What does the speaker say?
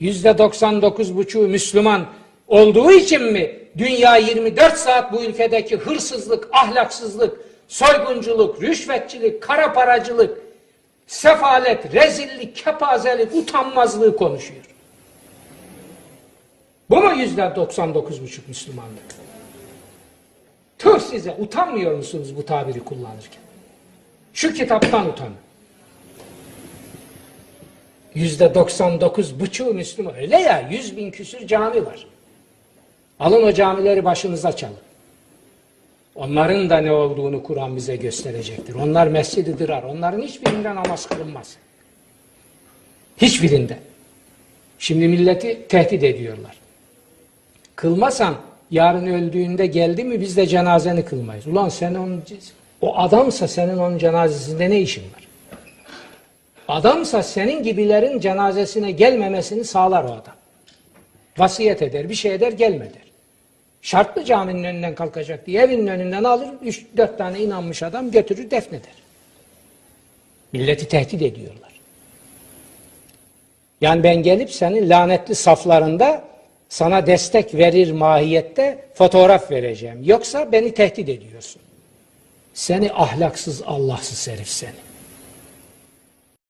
Yüzde 99 buçuğu Müslüman olduğu için mi dünya 24 saat bu ülkedeki hırsızlık, ahlaksızlık, soygunculuk, rüşvetçilik, kara paracılık, sefalet, rezillik, kepazelik, utanmazlığı konuşuyor. Bu mu yüzde 99 buçuk Müslümanlık? Tüh size utanmıyor musunuz bu tabiri kullanırken? Şu kitaptan utanın. Yüzde 99 buçuğu Müslüman. Öyle ya yüz bin küsür cami var. Alın o camileri başınıza çalın. Onların da ne olduğunu Kur'an bize gösterecektir. Onlar mescidi dırar. Onların hiçbirinde namaz kılınmaz. Hiçbirinde. Şimdi milleti tehdit ediyorlar. Kılmasan yarın öldüğünde geldi mi biz de cenazeni kılmayız. Ulan sen onun, o adamsa senin onun cenazesinde ne işin var? Adamsa senin gibilerin cenazesine gelmemesini sağlar o adam. Vasiyet eder, bir şey eder, gelme der. Şartlı caminin önünden kalkacak diye evinin önünden alır, üç, dört tane inanmış adam götürür defneder. Milleti tehdit ediyorlar. Yani ben gelip senin lanetli saflarında sana destek verir mahiyette fotoğraf vereceğim. Yoksa beni tehdit ediyorsun. Seni ahlaksız, Allahsız herif seni.